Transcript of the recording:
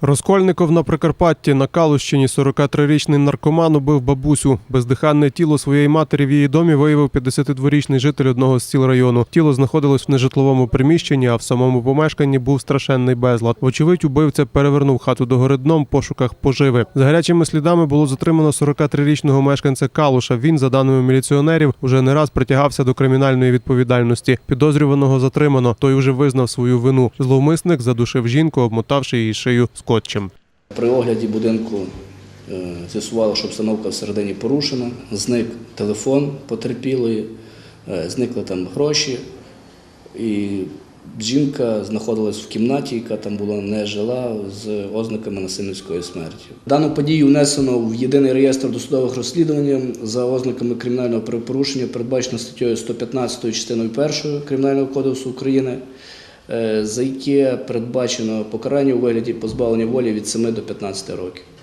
Розкольников на Прикарпатті на Калущині 43-річний наркоман убив бабусю. Бездиханне тіло своєї матері в її домі виявив 52-річний житель одного з сіл району. Тіло знаходилось в нежитловому приміщенні, а в самому помешканні був страшенний безлад. Вочевидь, убивця перевернув хату догори дном в пошуках поживи. За гарячими слідами було затримано 43-річного мешканця Калуша. Він, за даними міліціонерів, уже не раз притягався до кримінальної відповідальності. Підозрюваного затримано. Той уже визнав свою вину. Зловмисник задушив жінку, обмотавши її шию скотчем. При огляді будинку е, з'ясувало, що обстановка всередині порушена, зник телефон потерпілої, е, зникли там гроші, і жінка знаходилась в кімнаті, яка там була не жила з ознаками насильницької смерті. Дану подію внесено в єдиний реєстр досудових розслідувань за ознаками кримінального правопорушення, передбачено статтею 115 частиною 1 Кримінального кодексу України за яке передбачено покарання у вигляді позбавлення волі від 7 до 15 років.